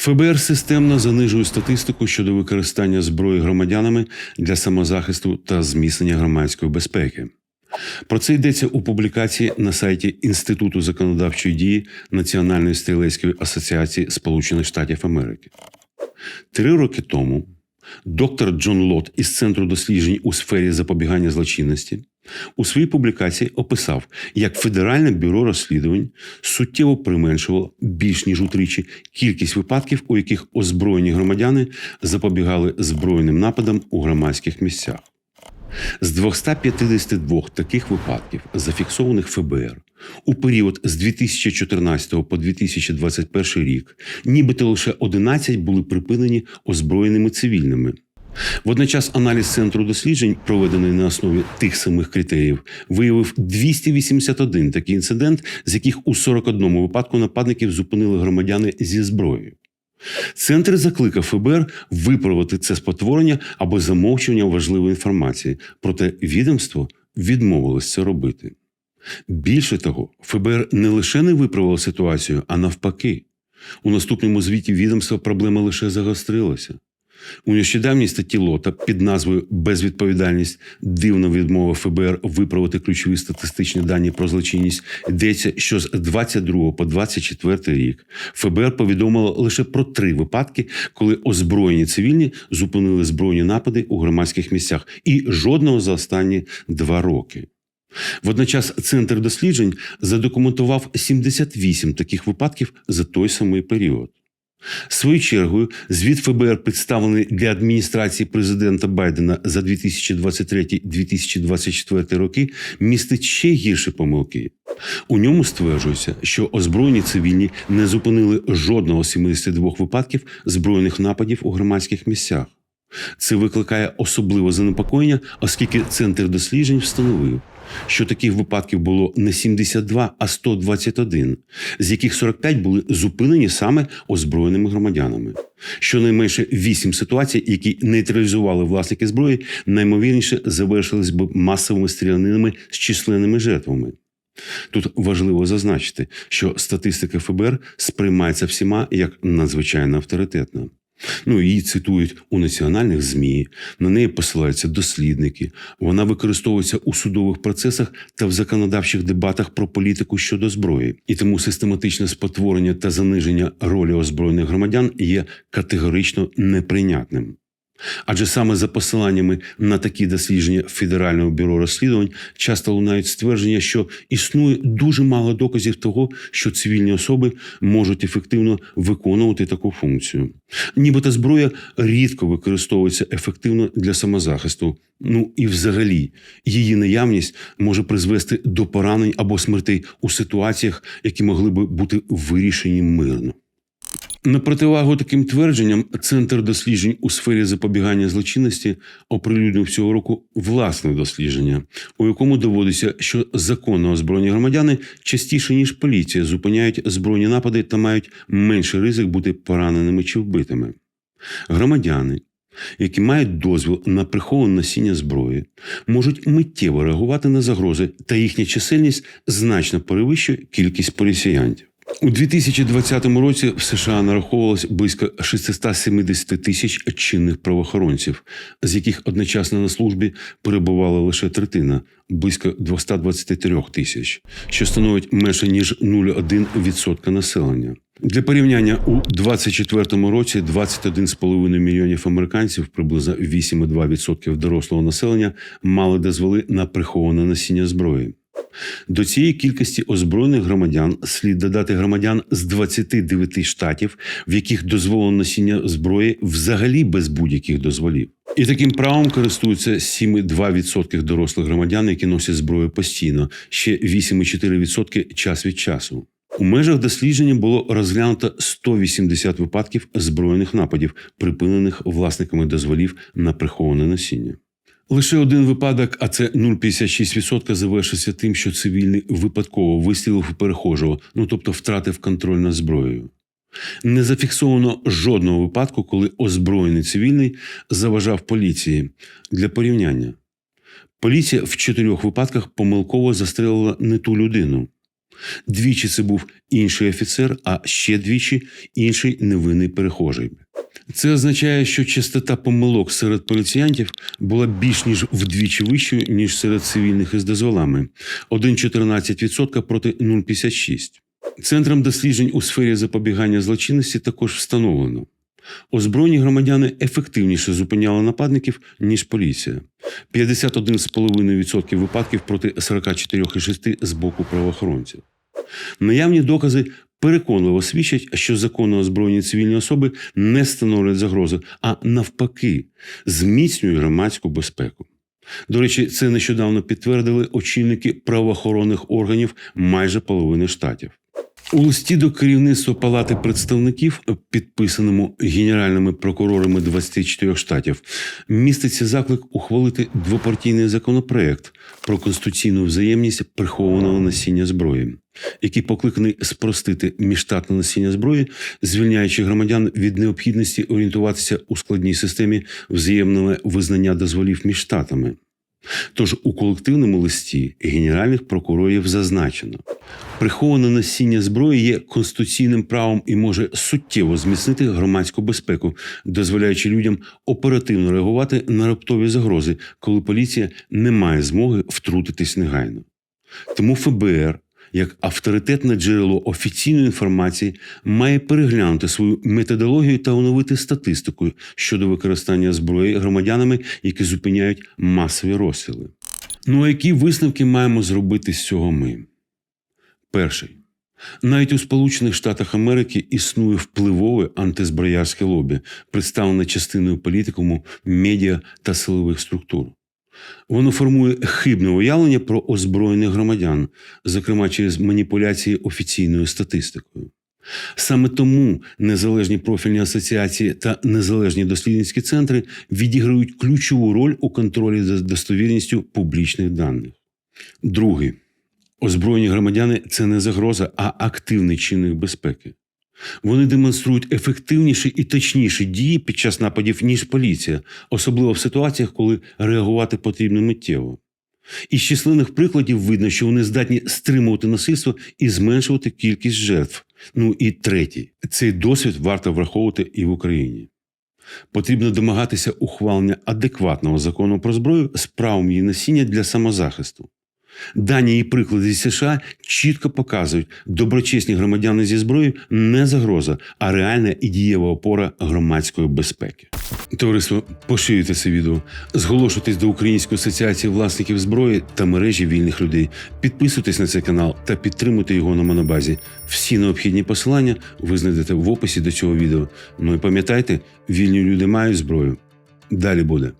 ФБР системно занижує статистику щодо використання зброї громадянами для самозахисту та зміцнення громадської безпеки. Про це йдеться у публікації на сайті Інституту законодавчої дії Національної стрілецької асоціації Сполучених Штатів Америки. Три роки тому доктор Джон Лот із Центру досліджень у сфері запобігання злочинності у своїй публікації описав, як Федеральне бюро розслідувань суттєво применшувало більш ніж утричі кількість випадків, у яких озброєні громадяни запобігали збройним нападам у громадських місцях. З 252 таких випадків, зафіксованих ФБР, у період з 2014 по 2021 рік, нібито лише 11 були припинені озброєними цивільними. Водночас аналіз центру досліджень, проведений на основі тих самих критеріїв, виявив 281 такий інцидент, з яких у 41 випадку нападників зупинили громадяни зі зброєю. Центр закликав ФБР виправити це спотворення або замовчування важливої інформації, проте відомство відмовилось це робити. Більше того, ФБР не лише не виправило ситуацію, а навпаки. У наступному звіті відомства проблема лише загострилася. У нещодавній статті Лота під назвою Безвідповідальність дивна відмова ФБР виправити ключові статистичні дані про злочинність йдеться, що з 22 по 24 рік ФБР повідомило лише про три випадки, коли озброєні цивільні зупинили збройні напади у громадських місцях, і жодного за останні два роки. Водночас центр досліджень задокументував 78 таких випадків за той самий період. Своєю чергою, звіт ФБР, представлений для адміністрації президента Байдена за 2023-2024 роки, містить ще гірші помилки. У ньому стверджується, що озброєні цивільні не зупинили жодного з 72 випадків збройних нападів у громадських місцях. Це викликає особливе занепокоєння, оскільки центр досліджень встановив, що таких випадків було не 72, а 121, з яких 45 були зупинені саме озброєними громадянами. Щонайменше 8 ситуацій, які нейтралізували власники зброї, наймовірніше завершились б масовими стрілянинами з численними жертвами. Тут важливо зазначити, що статистика ФБР сприймається всіма як надзвичайно авторитетна. Ну, її цитують у національних ЗМІ, на неї посилаються дослідники. Вона використовується у судових процесах та в законодавчих дебатах про політику щодо зброї. І тому систематичне спотворення та заниження ролі озброєних громадян є категорично неприйнятним. Адже саме за посиланнями на такі дослідження Федерального бюро розслідувань часто лунають ствердження, що існує дуже мало доказів того, що цивільні особи можуть ефективно виконувати таку функцію. Нібито зброя рідко використовується ефективно для самозахисту. Ну і взагалі її наявність може призвести до поранень або смертей у ситуаціях, які могли би бути вирішені мирно. На противагу таким твердженням, Центр досліджень у сфері запобігання злочинності оприлюднив цього року власне дослідження, у якому доводиться, що законно озброєні громадяни частіше ніж поліція зупиняють збройні напади та мають менший ризик бути пораненими чи вбитими. Громадяни, які мають дозвіл на приховане носіння зброї, можуть миттєво реагувати на загрози, та їхня чисельність значно перевищує кількість поліціянтів. У 2020 році в США нараховувалось близько 670 тисяч чинних правоохоронців, з яких одночасно на службі перебувала лише третина близько 223 тисяч, що становить менше ніж 0,1% населення. Для порівняння у 2024 році 21,5 мільйонів американців, приблизно 8,2% дорослого населення, мали дозволи на приховане носіння зброї. До цієї кількості озброєних громадян слід додати громадян з 29 штатів, в яких дозволено носіння зброї взагалі без будь-яких дозволів. І таким правом користуються 7,2% дорослих громадян, які носять зброю постійно, ще 8,4% час від часу. У межах дослідження було розглянуто 180 випадків збройних нападів, припинених власниками дозволів на приховане носіння. Лише один випадок, а це 0,56%, завершився тим, що цивільний випадково вистрілив у перехожого, ну тобто втратив контроль над зброєю. Не зафіксовано жодного випадку, коли озброєний цивільний заважав поліції для порівняння. Поліція в чотирьох випадках помилково застрелила не ту людину. Двічі це був інший офіцер, а ще двічі інший невинний перехожий. Це означає, що частота помилок серед поліціянтів була більш ніж вдвічі вищою, ніж серед цивільних із дозволами 1,14% проти 0,56%. Центром досліджень у сфері запобігання злочинності також встановлено. Озброєні громадяни ефективніше зупиняли нападників, ніж поліція. 51,5% випадків проти 44,6% з боку правоохоронців. Наявні докази переконливо свідчать, що законно озброєні цивільні особи не становлять загрози, а навпаки, зміцнюють громадську безпеку. До речі, це нещодавно підтвердили очільники правоохоронних органів майже половини штатів. У листі до керівництва Палати представників, підписаному генеральними прокурорами 24 штатів, міститься заклик ухвалити двопартійний законопроект про конституційну взаємність прихованого носіння зброї, який покликаний спростити міжштатне носіння зброї, звільняючи громадян від необхідності орієнтуватися у складній системі взаємного визнання дозволів між штатами. Тож у колективному листі генеральних прокурорів зазначено, приховане носіння зброї є конституційним правом і може суттєво зміцнити громадську безпеку, дозволяючи людям оперативно реагувати на раптові загрози, коли поліція не має змоги втрутитись негайно. Тому ФБР, як авторитетне джерело офіційної інформації, має переглянути свою методологію та оновити статистику щодо використання зброї громадянами, які зупиняють масові розстріли. Ну а які висновки маємо зробити з цього ми? Перший. Навіть у Сполучених Штатах Америки існує впливове антизброярське лобі, представлене частиною політикуму, медіа та силових структур. Воно формує хибне уявлення про озброєних громадян, зокрема через маніпуляції офіційною статистикою. Саме тому незалежні профільні асоціації та незалежні дослідницькі центри відіграють ключову роль у контролі за достовірністю публічних даних. Другий озброєні громадяни це не загроза, а активний чинник безпеки. Вони демонструють ефективніші і точніші дії під час нападів, ніж поліція, особливо в ситуаціях, коли реагувати потрібно миттєво. Із численних прикладів видно, що вони здатні стримувати насильство і зменшувати кількість жертв. Ну і третій, цей досвід варто враховувати і в Україні. Потрібно домагатися ухвалення адекватного закону про зброю з правом її носіння для самозахисту. Дані і приклади США чітко показують, доброчесні громадяни зі зброєю не загроза, а реальна і дієва опора громадської безпеки. Товариство, поширюйте це відео, зголошуйтесь до Української асоціації власників зброї та мережі вільних людей. Підписуйтесь на цей канал та підтримуйте його на монобазі. Всі необхідні посилання ви знайдете в описі до цього відео. Ну і пам'ятайте, вільні люди мають зброю. Далі буде.